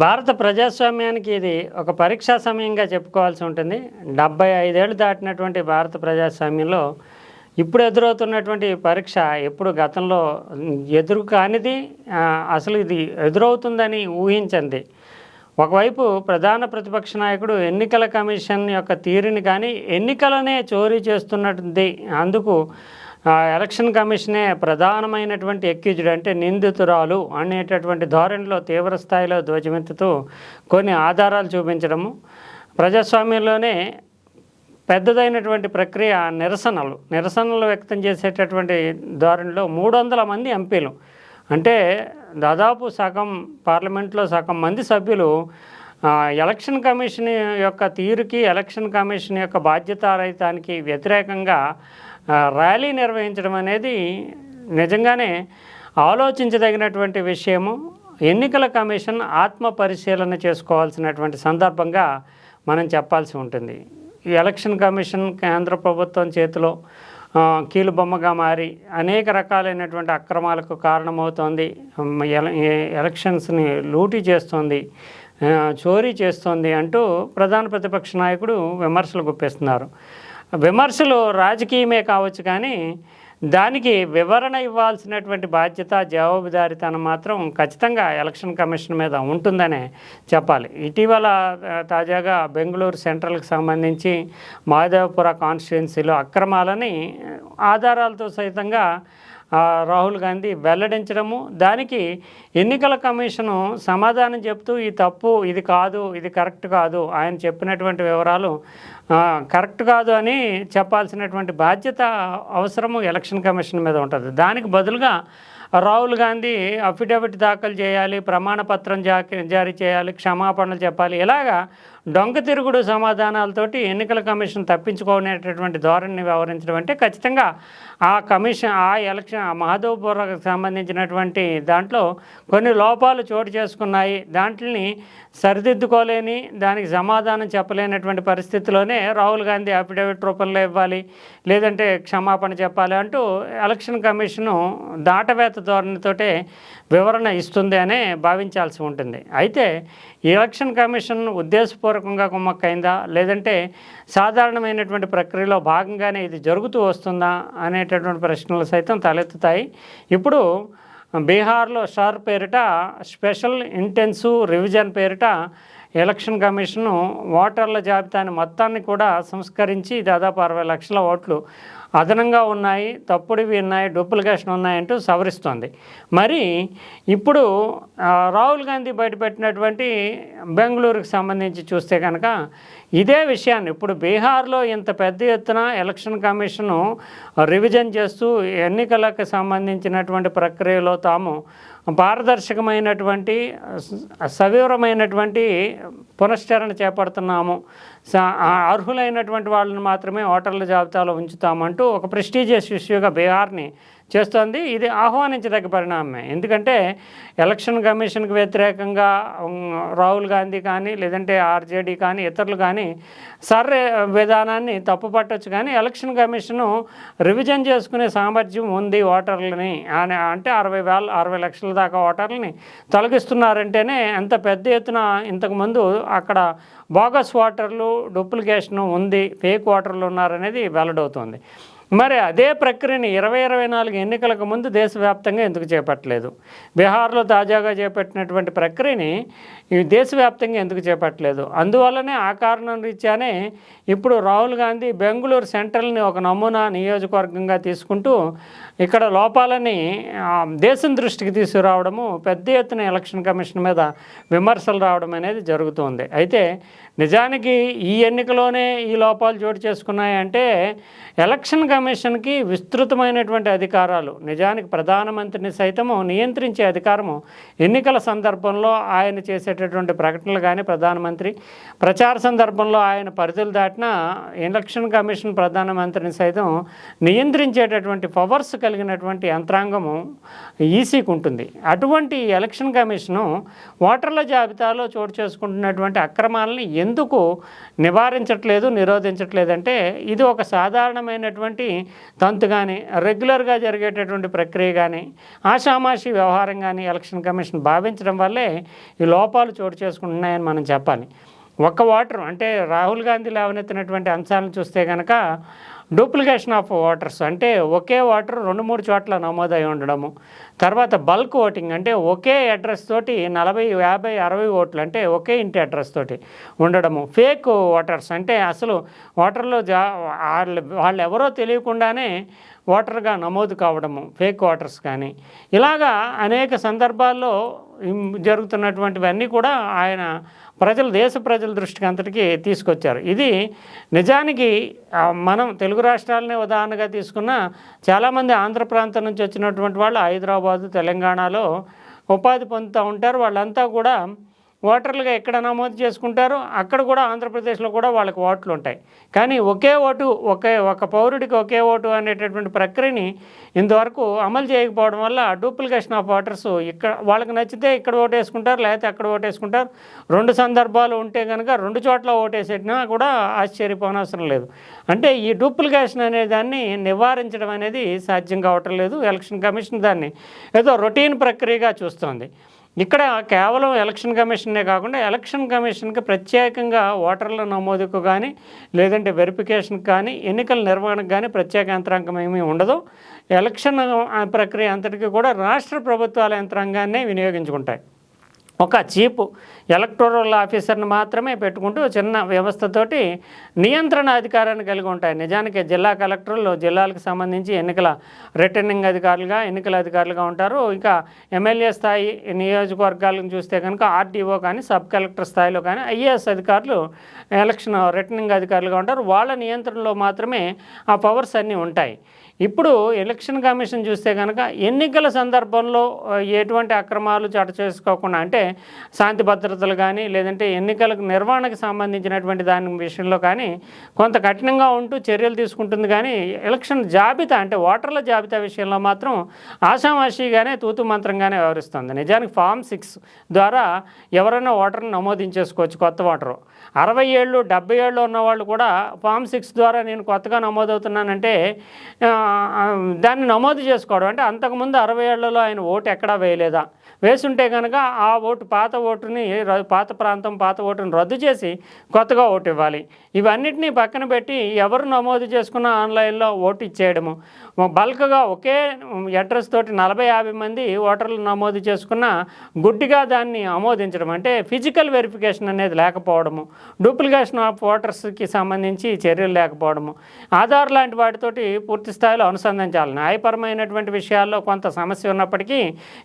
భారత ప్రజాస్వామ్యానికి ఇది ఒక పరీక్షా సమయంగా చెప్పుకోవాల్సి ఉంటుంది. డెబ్బై ఐదేళ్ళు దాటినటువంటి భారత ప్రజాస్వామ్యంలో ఇప్పుడు ఎదురవుతున్నటువంటి పరీక్ష ఎప్పుడు గతంలో ఎదురు కానిది అసలు ఇది ఎదురవుతుందని ఊహించింది. ఒకవైపు ప్రధాన ప్రతిపక్ష నాయకుడు ఎన్నికల కమిషన్ యొక్క తీరుని కానీ ఎన్నికలనే చోరీ చేస్తున్నది అందుకు ఎలక్షన్ కమిషనే ప్రధానమైనటువంటి ఎక్యూజ్డ్ అంటే నిందితురాలు అనేటటువంటి ధోరణిలో తీవ్ర స్థాయిలో ధ్వజమెత్తుతూ కొన్ని ఆధారాలు చూపించడము. ప్రజాస్వామ్యంలోనే పెద్దదైనటువంటి ప్రక్రియ నిరసనలు. నిరసనలు వ్యక్తం చేసేటటువంటి ధోరణిలో మూడు వందల మంది ఎంపీలు. అంటే దాదాపు సగం పార్లమెంట్లో సగం మంది సభ్యులు ఎలక్షన్ కమిషన్ యొక్క తీరుకి ఎలక్షన్ కమిషన్ యొక్క బాధ్యతారహితానికి వ్యతిరేకంగా ర్యాలీ నిర్వహించడం అనేది నిజంగానే ఆలోచించదగినటువంటి విషయము. ఎన్నికల కమిషన్ ఆత్మ పరిశీలన చేసుకోవాల్సినటువంటి సందర్భంగా మనం చెప్పాల్సి ఉంటుంది. ఎలక్షన్ కమిషన్ కేంద్ర ప్రభుత్వం చేతిలో కీలుబొమ్మగా మారి అనేక రకాలైనటువంటి అక్రమాలకు కారణమవుతోంది. ఎల- ఎలక్షన్స్ని లూటీ చేస్తోంది చోరీ చేస్తోంది అంటూ ప్రధాన ప్రతిపక్ష నాయకుడు విమర్శలు గుప్పిస్తున్నారు. విమర్శలు రాజకీయమే కావచ్చు కానీ దానికి వివరణ ఇవ్వాల్సినటువంటి బాధ్యత జవాబుదారితనం మాత్రం ఖచ్చితంగా ఎలక్షన్ కమిషన్ మీద ఉంటుందనే చెప్పాలి. ఇటీవల తాజాగా బెంగళూరు సెంట్రల్కి సంబంధించి మాధవపుర కాన్స్టిట్యున్సీలో అక్రమాలని ఆధారాలతో సైతంగా రాహుల్ గాంధీ వెల్లడించడము. దానికి ఎన్నికల కమిషను సమాధానం చెప్తూ ఈ తప్పు ఇది కాదు ఇది కరెక్ట్ కాదు ఆయన చెప్పినటువంటి వివరాలు కరెక్ట్ కాదు అని చెప్పాల్సినటువంటి బాధ్యత అవసరము ఎలక్షన్ కమిషన్ మీద ఉంటుంది. దానికి బదులుగా రాహుల్ గాంధీ అఫిడవిట్ దాఖలు చేయాలి ప్రమాణపత్రం జారీ చేయాలి క్షమాపణలు చెప్పాలి. ఇలాగా డొంక తిరుగుడు సమాధానాలతోటి ఎన్నికల కమిషన్ తప్పించుకునేటటువంటి ధోరణిని వ్యవహరించడం అంటే ఖచ్చితంగా ఆ కమిషన్ ఆ ఎలక్షన్ ఆ మహదూపురకు సంబంధించినటువంటి దాంట్లో కొన్ని లోపాలు చోటు చేసుకున్నాయి. దాంట్ని సరిదిద్దుకోలేని దానికి సమాధానం చెప్పలేనటువంటి పరిస్థితిలోనే రాహుల్ గాంధీ అఫిడవిట్ రూపంలో ఇవ్వాలి లేదంటే క్షమాపణ చెప్పాలి అంటూ ఎలక్షన్ కమిషను దాటవేత ధోరణితోటే వివరణ ఇస్తుంది అనే భావించాల్సి ఉంటుంది. అయితే ఎలక్షన్ కమిషన్ ఉద్దేశపూర్వకంగా కుమ్మక్కైందా లేదంటే సాధారణమైనటువంటి ప్రక్రియలో భాగంగానే ఇది జరుగుతూ వస్తుందా అనేటటువంటి ప్రశ్నలు సైతం తలెత్తుతాయి. ఇప్పుడు బీహార్లో షార్ పేరిట స్పెషల్ ఇంటెన్సివ్ రివిజన్ పేరిట ఎలక్షన్ కమిషను ఓటర్ల జాబితాని మొత్తాన్ని కూడా సంస్కరించి దాదాపు అరవై లక్షల ఓట్లు అదనంగా ఉన్నాయి తప్పుడివి ఉన్నాయి డూప్లికేషన్ ఉన్నాయంటూ సవరిస్తోంది. మరి ఇప్పుడు రాహుల్ గాంధీ బయటపెట్టినటువంటి బెంగళూరుకి సంబంధించి చూస్తే కనుక ఇదే విషయాన్ని ఇప్పుడు బీహార్లో ఇంత పెద్ద ఎత్తున ఎలక్షన్ కమిషను రివిజన్ చేస్తూ ఎన్నికలకు సంబంధించినటువంటి ప్రక్రియలో తాము పారదర్శకమైనటువంటి సవివరమైనటువంటి పునశ్చరణ చేపడుతున్నాము. అర్హులైనటువంటి వాళ్ళని మాత్రమే ఓటర్ల జాబితాలో ఉంచుతామంటూ ఒక ప్రెస్టీజియస్ ఇష్యూగా బీహార్ని చేస్తోంది. ఇది ఆహ్వానించదగ్గ పరిణామమే. ఎందుకంటే ఎలక్షన్ కమిషన్కి వ్యతిరేకంగా రాహుల్ గాంధీ కానీ లేదంటే ఆర్జేడీ కానీ ఇతరులు కానీ సర్రే విధానాన్ని తప్పుపట్టొచ్చు కానీ ఎలక్షన్ కమిషను రివిజన్ చేసుకునే సామర్థ్యం ఉంది ఓటర్లని. అని అంటే అరవై వేల అరవై లక్షల దాకా ఓటర్లని తొలగిస్తున్నారంటేనే ఎంత పెద్ద ఎత్తున ఇంతకుముందు అక్కడ బోగస్ ఓటర్లు డూప్లికేషన్ ఉంది ఫేక్ ఓటర్లు ఉన్నారనేది వెల్లడవుతోంది మరి అదే ప్రక్రియని ఇరవై ఇరవై నాలుగు ఎన్నికలకు ముందు దేశవ్యాప్తంగా ఎందుకు చేపట్టలేదు? బీహార్లో తాజాగా చేపట్టినటువంటి ప్రక్రియని దేశవ్యాప్తంగా ఎందుకు చేపట్టలేదు? అందువల్లనే ఆ కారణం రీత్యానే ఇప్పుడు రాహుల్ గాంధీ బెంగళూరు సెంట్రల్ని ఒక నమూనా నియోజకవర్గంగా తీసుకుంటూ ఇక్కడ లోపాలని దేశం దృష్టికి తీసుకురావడము పెద్ద ఎత్తున ఎలక్షన్ కమిషన్ మీద విమర్శలు రావడం అనేది జరుగుతుంది. అయితే నిజానికి ఈ ఎన్నికలోనే ఈ లోపాలు చోటు చేసుకున్నాయంటే ఎలక్షన్ కమిషన్కి విస్తృతమైనటువంటి అధికారాలు నిజానికి ప్రధానమంత్రిని సైతము నియంత్రించే అధికారము ఎన్నికల సందర్భంలో ఆయన చేసేటటువంటి ప్రకటనలు కానీ ప్రధానమంత్రి ప్రచార సందర్భంలో ఆయన పరిధులు దాటిన ఎలక్షన్ కమిషన్ ప్రధానమంత్రిని సైతం నియంత్రించేటటువంటి పవర్స్ కలిగినటువంటి యంత్రాంగము ఈసీకి ఉంటుంది. అటువంటి ఎలక్షన్ కమిషను ఓటర్ల జాబితాలో చోటు చేసుకుంటున్నటువంటి అక్రమాలని ఎందుకు నివారించట్లేదు నిరోధించట్లేదంటే ఇది ఒక సాధారణమైనటువంటి తంతు కానీ రెగ్యులర్గా జరిగేటటువంటి ప్రక్రియ కానీ ఆషామాషి వ్యవహారం కానీ ఎలక్షన్ కమిషన్ భావించడం వల్లే ఈ లోపాలు చోటు చేసుకుంటున్నాయని మనం చెప్పాలి. ఒక్క వాటర్ అంటే రాహుల్ గాంధీ లేవనెత్తినటువంటి అంశాలను చూస్తే కనుక డూప్లికేషన్ ఆఫ్ వాటర్స్ అంటే ఒకే వాటర్ రెండు మూడు చోట్ల నమోదై ఉండడము. తర్వాత బల్క్ ఓటింగ్ అంటే ఒకే అడ్రస్ తోటి నలభై యాభై అరవై ఓట్లు అంటే ఒకే ఇంటి అడ్రస్ తోటి ఉండడము. ఫేక్ ఓటర్స్ అంటే అసలు ఓటర్లు జా వాళ్ళు వాళ్ళు ఎవరో తెలియకుండానే ఓటర్గా నమోదు కావడము. ఫేక్ ఓటర్స్ కానీ. ఇలాగా అనేక సందర్భాల్లో జరుగుతున్నటువంటివన్నీ కూడా ఆయన ప్రజలు దేశ ప్రజల దృష్టికి అంతటికీ తీసుకొచ్చారు. ఇది నిజానికి మనం తెలుగు రాష్ట్రాలనే ఉదాహరణగా తీసుకున్న చాలామంది ఆంధ్ర ప్రాంతం నుంచి వచ్చినటువంటి వాళ్ళు హైదరాబాదు తెలంగాణలో ఉపాధి పొందుతూ ఉంటారు. వాళ్ళంతా కూడా ఓటర్లుగా ఎక్కడ నమోదు చేసుకుంటారో అక్కడ కూడా ఆంధ్రప్రదేశ్లో కూడా వాళ్ళకి ఓట్లు ఉంటాయి. కానీ ఒకే ఓటు ఒకే ఒక పౌరుడికి ఒకే ఓటు అనేటటువంటి ప్రక్రియని ఇంతవరకు అమలు చేయకపోవడం వల్ల డూప్లికేషన్ ఆఫ్ ఓటర్స్ ఇక్కడ వాళ్ళకి నచ్చితే ఇక్కడ ఓటు వేసుకుంటారు లేకపోతే అక్కడ ఓటు వేసుకుంటారు రెండు సందర్భాలు ఉంటే కనుక రెండు చోట్ల ఓటేసేటినా కూడా ఆశ్చర్యపోనవసరం లేదు. అంటే ఈ డూప్లికేషన్ అనే దాన్ని నివారించడం అనేది సాధ్యం కావటం లేదు. ఎలక్షన్ కమిషన్ దాన్ని ఏదో రొటీన్ ప్రక్రియగా చూస్తోంది. ఇక్కడ కేవలం ఎలక్షన్ కమిషన్నే కాకుండా ఎలక్షన్ కమిషన్కి ప్రత్యేకంగా ఓటర్ల నమోదుకు కానీ లేదంటే వెరిఫికేషన్కి కానీ ఎన్నికల నిర్వహణకు కానీ ప్రత్యేక యంత్రాంగం ఏమీ ఉండదు. ఎలక్షన్ ప్రక్రియ అంతటికీ కూడా రాష్ట్ర ప్రభుత్వాల యంత్రాంగాన్నే వినియోగించుకుంటాయి. ఒక చీఫ్ ఎలక్టోరల్ ఆఫీసర్ని మాత్రమే పెట్టుకుంటూ చిన్న వ్యవస్థతోటి నియంత్రణ అధికారాన్ని కలిగి ఉంటాయి. నిజానికి జిల్లా కలెక్టర్లు జిల్లాలకు సంబంధించి ఎన్నికల రిటర్నింగ్ అధికారులుగా ఎన్నికల అధికారులుగా ఉంటారు. ఇంకా ఎమ్మెల్యే స్థాయి నియోజకవర్గాలను చూస్తే కనుక ఆర్డీఓ కానీ సబ్ కలెక్టర్ స్థాయిలో కానీ ఐఏఎస్ అధికారులు ఎలక్షన్ రిటర్నింగ్ అధికారులుగా ఉంటారు. వాళ్ళ నియంత్రణలో మాత్రమే ఆ పవర్స్ అన్నీ ఉంటాయి. ఇప్పుడు ఎలక్షన్ కమిషన్ చూస్తే కనుక ఎన్నికల సందర్భంలో ఎటువంటి అక్రమాలు చట చేసుకోకుండా అంటే శాంతి భద్రతలు కానీ లేదంటే ఎన్నికలకు నిర్వహణకు సంబంధించినటువంటి దాని విషయంలో కానీ కొంత కఠినంగా ఉంటూ చర్యలు తీసుకుంటుంది కానీ ఎలక్షన్ జాబితా అంటే ఓటర్ల జాబితా విషయంలో మాత్రం ఆషామాషిగానే తూతు మంత్రంగానే వ్యవహరిస్తుంది. నిజానికి ఫామ్ సిక్స్ ద్వారా ఎవరైనా ఓటర్ని నమోదించేసుకోవచ్చు కొత్త ఓటరు. అరవై ఏళ్ళు డెబ్బై ఏళ్ళు ఉన్న వాళ్ళు కూడా ఫామ్ సిక్స్ ద్వారా నేను కొత్తగా నమోదవుతున్నానంటే దాన్ని నమోదు చేసుకోవడం. అంటే అంతకుముందు అరవై ఏళ్ళలో ఆయన ఓటు ఎక్కడా వేయలేదా? వేసుంటే కనుక ఆ ఓటు పాత ఓటుని పాత ప్రాంతం పాత ఓటుని రద్దు చేసి కొత్తగా ఓటు ఇవ్వాలి. ఇవన్నిటినీ పక్కన పెట్టి ఎవరు నమోదు చేసుకున్న ఆన్లైన్లో ఓటు ఇచ్చేయడము. బల్క్గా ఒకే అడ్రస్ తోటి నలభై యాభై మంది ఓటర్లు నమోదు చేసుకున్న గుడ్డిగా దాన్ని ఆమోదించడం అంటే ఫిజికల్ వెరిఫికేషన్ అనేది లేకపోవడము. డూప్లికేషన్ ఆఫ్ ఓటర్స్కి సంబంధించి చర్యలు లేకపోవడము. ఆధార్ లాంటి వాటితోటి పూర్తి స్థాయిలో అనుసంధానించాలి. న్యాయపరమైనటువంటి విషయాల్లో కొంత సమస్య ఉన్నప్పటికీ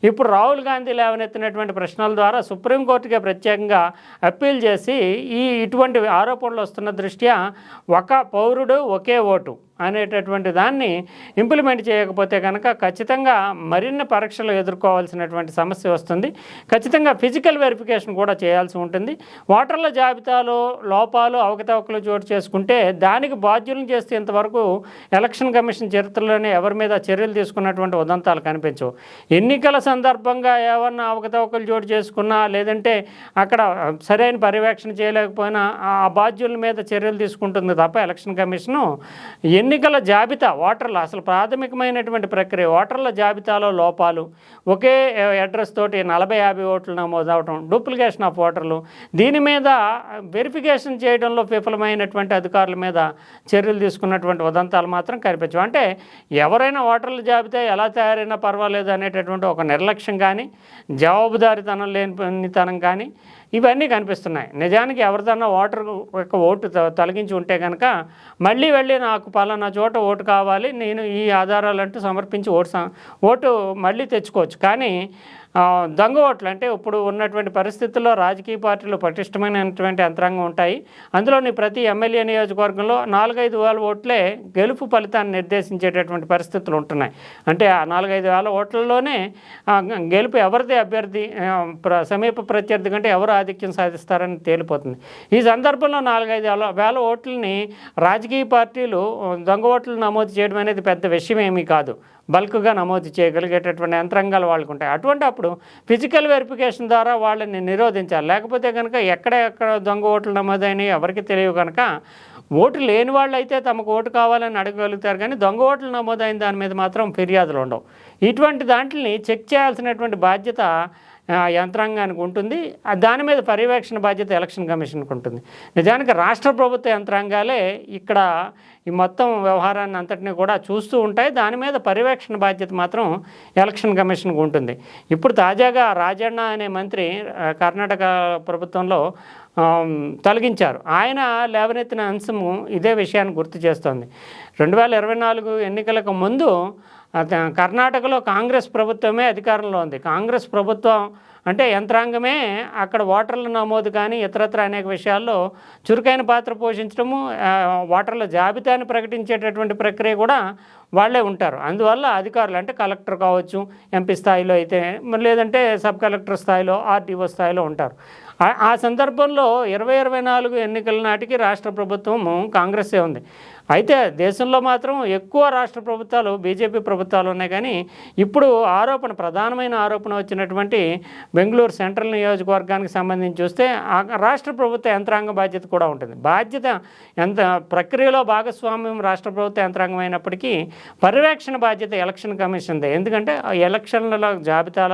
ఇప్పుడు రాహుల్ గాంధీ లేవనెత్తినటువంటి ప్రశ్నల ద్వారా సుప్రీంకోర్టుకే ప్రత్యేకంగా అప్పీల్ చేసి ఈ ఇటువంటి ఆరోపణలు వస్తున్న దృష్ట్యా ఒక పౌరుడు ఒకే ఓటు. అనేటటువంటి దాన్ని ఇంప్లిమెంట్ చేయకపోతే కనుక ఖచ్చితంగా మరిన్ని పరీక్షలు ఎదుర్కోవాల్సినటువంటి సమస్య వస్తుంది. ఖచ్చితంగా ఫిజికల్ వెరిఫికేషన్ కూడా చేయాల్సి ఉంటుంది. ఓటర్ల జాబితాలో లోపాలు అవకతవకలు చోటు చేసుకుంటే దానికి బాధ్యులను చేస్తే ఇంతవరకు ఎలక్షన్ కమిషన్ చరిత్రలోనే ఎవరి మీద చర్యలు తీసుకున్నటువంటి ఉదంతాలు కనిపించవు. ఎన్నికల సందర్భంగా ఏమన్నా అవకతవకలు చోటు చేసుకున్నా లేదంటే అక్కడ సరైన పర్యవేక్షణ చేయలేకపోయినా ఆ బాధ్యుల మీద చర్యలు తీసుకుంటుంది తప్ప ఎలక్షన్ కమిషను ఎన్నికల జాబితా ఓటర్లు అసలు ప్రాథమికమైనటువంటి ప్రక్రియ ఓటర్ల జాబితాలో లోపాలు ఒకే అడ్రస్ తోటి నలభై యాభై ఓట్లు నమోదు అవడం డూప్లికేషన్ ఆఫ్ ఓటర్లు దీని మీద వెరిఫికేషన్ చేయడంలో విఫలమైనటువంటి అధికారుల మీద చర్యలు తీసుకున్నటువంటి ఉదంతాలు మాత్రం కనిపించవు. అంటే ఎవరైనా ఓటర్ల జాబితా ఎలా తయారైనా పర్వాలేదు అనేటటువంటి ఒక నిర్లక్ష్యం కానీ జవాబుదారితనం లేనితనం కానీ ఇవన్నీ కనిపిస్తున్నాయి. నిజానికి ఎవరిదన్నా ఓటర్ యొక్క ఓటు తొలగించి ఉంటే కనుక మళ్ళీ వెళ్ళి నాకు పలానా చోట ఓటు కావాలి నేను ఈ ఆధారాలంటూ సమర్పించి ఓటు ఓటు మళ్ళీ తెచ్చుకోవచ్చు. కానీ దొంగ ఓట్లు అంటే ఇప్పుడు ఉన్నటువంటి పరిస్థితుల్లో రాజకీయ పార్టీలు పటిష్టమైనటువంటి యంత్రాంగం ఉంటాయి. అందులోని ప్రతి ఎమ్మెల్యే నియోజకవర్గంలో నాలుగైదు వేల ఓట్లే గెలుపు ఫలితాన్ని నిర్దేశించేటటువంటి పరిస్థితులు ఉంటున్నాయి. అంటే ఆ నాలుగైదు వేల ఓట్లలోనే గెలుపు ఎవరిది అభ్యర్థి ప్ర- సమీప ప్రత్యర్థి కంటే ఎవరు ఆధిక్యం సాధిస్తారని తేలిపోతుంది. ఈ సందర్భంలో నాలుగైదు వేల వేల ఓట్లని రాజకీయ పార్టీలు దొంగ ఓట్లు నమోదు చేయడం అనేది పెద్ద విషయం ఏమీ కాదు. బల్క్గా నమోదు చేయగలిగేటటువంటి యంత్రాంగాలు వాళ్ళకు ఉంటాయి అటువంటి అప్పుడు ఫిజికల్ వెరిఫికేషన్ ద్వారా వాళ్ళని నిరోధించాలి. లేకపోతే కనుక ఎక్కడ ఎక్కడ దొంగ ఓట్లు నమోదైనవి ఎవరికి తెలియవు కనుక ఓటు లేని వాళ్ళు అయితే తమకు ఓటు కావాలని అడగగలుగుతారు. కానీ దొంగ ఓట్లు నమోదైన దాని మీద మాత్రం ఫిర్యాదులు ఉండవు ఇటువంటి దాంట్ని చెక్ చేయాల్సినటువంటి బాధ్యత యంత్రాంగానికి ఉంటుంది. దాని మీద పర్యవేక్షణ బాధ్యత ఎలక్షన్ కమిషన్కి ఉంటుంది. నిజానికి రాష్ట్ర ప్రభుత్వ యంత్రాంగాలే ఇక్కడ ఈ మొత్తం వ్యవహారాన్ని అంతటిని కూడా చూస్తూ ఉంటాయి. దాని మీద పర్యవేక్షణ బాధ్యత మాత్రం ఎలక్షన్ కమిషన్కి ఉంటుంది. ఇప్పుడు తాజాగా రాజన్న అనే మంత్రి కర్ణాటక ప్రభుత్వంలో తొలగించారు. ఆయన లేవనెత్తిన అంశము ఇదే విషయాన్ని గుర్తు చేస్తోంది. రెండు వేల ఇరవై నాలుగు ఎన్నికలకు ముందు కర్ణాటకలో కాంగ్రెస్ ప్రభుత్వమే అధికారంలో ఉంది. కాంగ్రెస్ ప్రభుత్వం అంటే యంత్రాంగమే అక్కడ ఓటర్ల నమోదు కానీ ఇతరత్ర అనేక విషయాల్లో చురుకైన పాత్ర పోషించడము ఓటర్ల జాబితాను ప్రకటించేటటువంటి ప్రక్రియ కూడా వాళ్ళే ఉంటారు. అందువల్ల అధికారులు అంటే కలెక్టర్ కావచ్చు ఎంపీ స్థాయిలో అయితే లేదంటే సబ్ కలెక్టర్ స్థాయిలో ఆర్టీఓ స్థాయిలో ఉంటారు. ఆ- సందర్భంలో ఇరవై ఇరవై నాలుగు ఎన్నికల నాటికి రాష్ట్ర ప్రభుత్వం కాంగ్రెస్సే ఉంది. అయితే దేశంలో మాత్రం ఎక్కువ రాష్ట్ర ప్రభుత్వాలు బీజేపీ ప్రభుత్వాలు ఉన్నాయి కానీ ఇప్పుడు ఆరోపణ ప్రధానమైన ఆరోపణ వచ్చినటువంటి బెంగళూరు సెంట్రల్ నియోజకవర్గానికి సంబంధించి చూస్తే రాష్ట్ర ప్రభుత్వ యంత్రాంగ బాధ్యత కూడా ఉంటుంది. బాధ్యత ఎంత ప్రక్రియలో భాగస్వామ్యం రాష్ట్ర ప్రభుత్వ యంత్రాంగం అయినప్పటికీ పర్యవేక్షణ బాధ్యత ఎలక్షన్ కమిషన్దే. ఎందుకంటే ఆ జాబితాల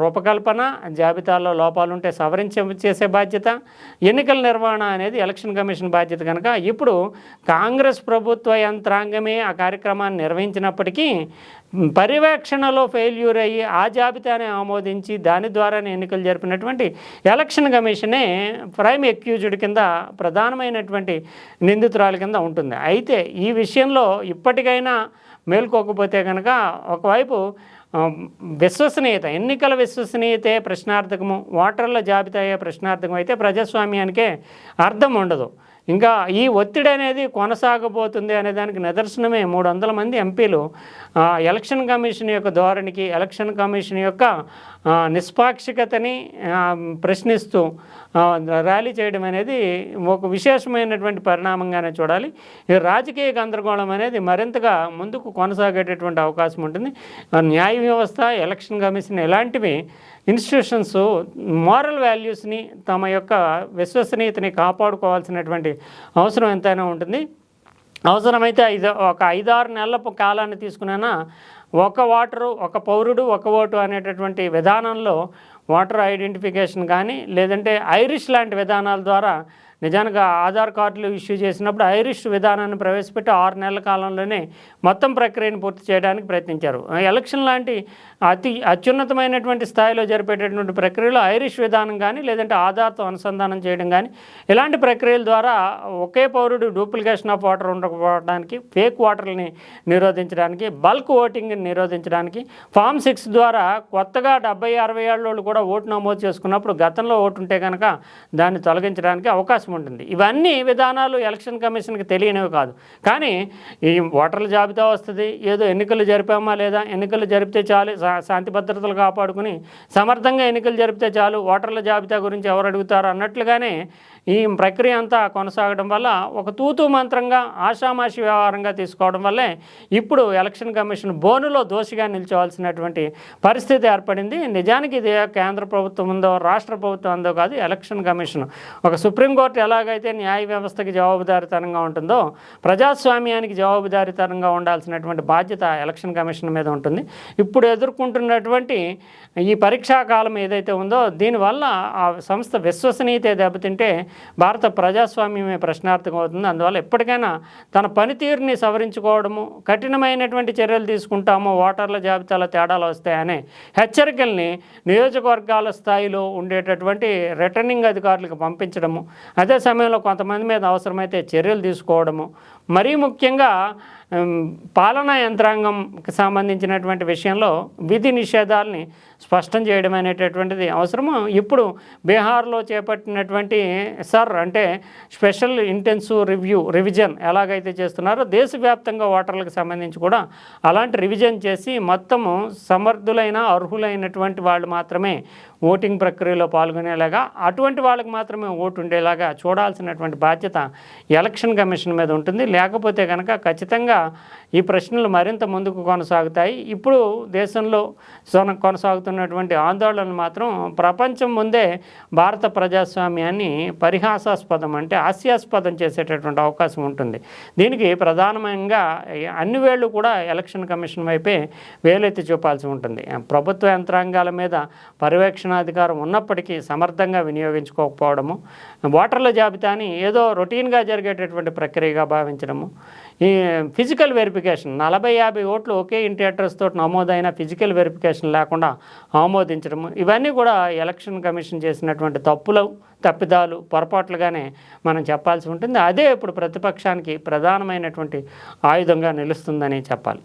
రూపకల్పన జాబితాలో లోపాలు ఉంటే సవరించ చేసే బాధ్యత ఎన్నికల నిర్వహణ అనేది ఎలక్షన్ కమిషన్ బాధ్యత కనుక ఇప్పుడు కాంగ్రెస్ కాంగ్రెస్ ప్రభుత్వ యంత్రాంగమే ఆ కార్యక్రమాన్ని నిర్వహించినప్పటికీ పర్యవేక్షణలో ఫెయిల్యూర్ అయ్యి ఆ జాబితాని ఆమోదించి దాని ద్వారానే ఎన్నికలు జరిపినటువంటి ఎలక్షన్ కమిషనే ప్రైమ్ ఎక్యూజ్డ్ కింద ప్రధానమైనటువంటి నిందితురాల కింద ఉంటుంది. అయితే ఈ విషయంలో ఇప్పటికైనా మేల్కోకపోతే కనుక ఒకవైపు విశ్వసనీయత ఎన్నికల విశ్వసనీయతే ప్రశ్నార్థకము ఓటర్ల జాబితాయే ప్రశ్నార్థకం అయితే ప్రజాస్వామ్యానికే అర్థం ఉండదు. ఇంకా ఈ ఒత్తిడి అనేది కొనసాగబోతుంది అనే దానికి నిదర్శనమే. మూడు వందల మంది ఎంపీలు ఎలక్షన్ కమిషన్ యొక్క ధోరణికి ఎలక్షన్ కమిషన్ యొక్క నిష్పాక్షికతని ప్రశ్నిస్తూ ర్యాలీ చేయడం అనేది ఒక విశేషమైనటువంటి పరిణామంగానే చూడాలి. ఈ రాజకీయ గందరగోళం అనేది మరింతగా ముందుకు కొనసాగేటటువంటి అవకాశం ఉంటుంది. న్యాయ వ్యవస్థ ఎలక్షన్ కమిషన్ ఇలాంటివి ఇన్స్టిట్యూషన్స్ మారల్ వాల్యూస్ని తమ యొక్క విశ్వసనీయతని కాపాడుకోవాల్సినటువంటి అవసరం ఎంతైనా ఉంటుంది. అవసరమైతే ఐదు ఒక ఐదారు నెలల కాలాన్ని తీసుకున్నా ఒక ఓటరు ఒక పౌరుడు ఒక ఓటు అనేటటువంటి విధానంలో ఓటర్ ఐడెంటిఫికేషన్ కానీ లేదంటే ఐరిష్ లాంటి విధానాల ద్వారా నిజానికి ఆధార్ కార్డులు ఇష్యూ చేసినప్పుడు ఐరిష్ విధానాన్ని ప్రవేశపెట్టి ఆరు నెలల కాలంలోనే మొత్తం ప్రక్రియను పూర్తి చేయడానికి ప్రయత్నించారు. ఎలక్షన్ లాంటి అతి అత్యున్నతమైనటువంటి స్థాయిలో జరిపేటటువంటి ప్రక్రియలో ఐరిష్ విధానం కానీ లేదంటే ఆధార్తో అనుసంధానం చేయడం కానీ ఇలాంటి ప్రక్రియల ద్వారా ఒకే పౌరుడు డూప్లికేషన్ ఆఫ్ వాటర్ ఉండకపోవడానికి ఫేక్ వాటర్ని నిరోధించడానికి బల్క్ ఓటింగ్ని నిరోధించడానికి ఫామ్ సిక్స్ ద్వారా కొత్తగా డెబ్బై అరవై ఏళ్ళోళ్ళు కూడా ఓటు నమోదు చేసుకున్నప్పుడు గతంలో ఓటు ఉంటే కనుక దాన్ని తొలగించడానికి అవకాశం ఉంటుంది. ఇవన్నీ విధానాలు ఎలక్షన్ కమిషన్కి తెలియనివి కాదు. కానీ ఈ ఓటర్ల జాబితా వస్తుంది ఏదో ఎన్నికలు జరిపామా లేదా ఎన్నికలు జరిపితే చాలు శాంతి భద్రతలు కాపాడుకుని సమర్థంగా ఎన్నికలు జరిపితే చాలు ఓటర్ల జాబితా గురించి ఎవరు అడుగుతారు అన్నట్లుగానే ఈ ప్రక్రియ అంతా కొనసాగడం వల్ల ఒక తూతూ మంత్రంగా ఆషామాషి వ్యవహారంగా తీసుకోవడం వల్లే ఇప్పుడు ఎలక్షన్ కమిషన్ బోనులో దోషిగా నిల్చోవాల్సినటువంటి పరిస్థితి ఏర్పడింది. నిజానికి ఇది కేంద్ర ప్రభుత్వం ఉందో రాష్ట్ర ప్రభుత్వం ఉందో కాదు ఎలక్షన్ కమిషన్. ఒక సుప్రీంకోర్టు ఎలాగైతే న్యాయ వ్యవస్థకి జవాబుదారితనంగా ఉంటుందో ప్రజాస్వామ్యానికి జవాబుదారితనంగా ఉండాల్సినటువంటి బాధ్యత ఎలక్షన్ కమిషన్ మీద ఉంటుంది. ఇప్పుడు ఎదుర్కొంటున్నటువంటి ఈ పరీక్షా కాలం ఏదైతే ఉందో దీనివల్ల ఆ సంస్థ విశ్వసనీయత దెబ్బతింటే భారత ప్రజాస్వామ్యమే ప్రశ్నార్థకం అవుతుంది. అందువల్ల ఎప్పటికైనా తన పనితీరుని సవరించుకోవడము కఠినమైనటువంటి చర్యలు తీసుకుంటాము ఓటర్ల జాబితాలో తేడాలు వస్తాయనే హెచ్చరికల్ని నియోజకవర్గాల స్థాయిలో ఉండేటటువంటి రిటర్నింగ్ అధికారులకు పంపించడము అదే సమయంలో కొంతమంది మీద అవసరమైతే చర్యలు తీసుకోవడము మరీ ముఖ్యంగా పాలనా యంత్రాంగంకి సంబంధించినటువంటి విషయంలో విధి నిషేధాలని స్పష్టం చేయడం అనేటటువంటిది అవసరము. ఇప్పుడు బీహార్లో చేపట్టినటువంటి సర్ అంటే స్పెషల్ ఇంటెన్సివ్ రివ్యూ రివిజన్ ఎలాగైతే చేస్తున్నారో దేశవ్యాప్తంగా ఓటర్లకు సంబంధించి కూడా అలాంటి రివిజన్ చేసి మొత్తము సమర్థులైన అర్హులైనటువంటి వాళ్ళు మాత్రమే ఓటింగ్ ప్రక్రియలో పాల్గొనేలాగా అటువంటి వాళ్ళకి మాత్రమే ఓటు ఉండేలాగా చూడాల్సినటువంటి బాధ్యత ఎలక్షన్ కమిషన్ మీద ఉంటుంది. లేకపోతే కనుక ఖచ్చితంగా ఈ ప్రశ్నలు మరింత ముందుకు కొనసాగుతాయి. ఇప్పుడు దేశంలో సొన- కొనసాగుతున్నటువంటి ఆందోళనలు మాత్రం ప్రపంచం ముందే భారత ప్రజాస్వామ్యాన్ని పరిహాసాస్పదం అంటే హాస్యాస్పదం చేసేటటువంటి అవకాశం ఉంటుంది. దీనికి ప్రధానంగా అన్ని వేళ్ళు కూడా ఎలక్షన్ కమిషన్ వైపే వేలెత్తి చూపాల్సి ఉంటుంది. ప్రభుత్వ యంత్రాంగాల మీద పర్యవేక్షణాధికారం ఉన్నప్పటికీ సమర్థంగా వినియోగించుకోకపోవడము ఓటర్ల జాబితాని ఏదో రొటీన్గా జరిగేటటువంటి ప్రక్రియగా భావించడము ఈ ఫిజికల్ వెరిఫికేషన్ నలభై యాభై ఓట్లు ఒకే ఇంటి అడ్రస్ తోటి నమోదైన ఫిజికల్ వెరిఫికేషన్ లేకుండా ఆమోదించడము ఇవన్నీ కూడా ఎలక్షన్ కమిషన్ చేసినటువంటి తప్పులు తప్పిదాలు పొరపాట్లుగానే మనం చెప్పాల్సి ఉంటుంది. అదే ఇప్పుడు ప్రతిపక్షానికి ప్రధానమైనటువంటి ఆయుధంగా నిలుస్తుందని చెప్పాలి.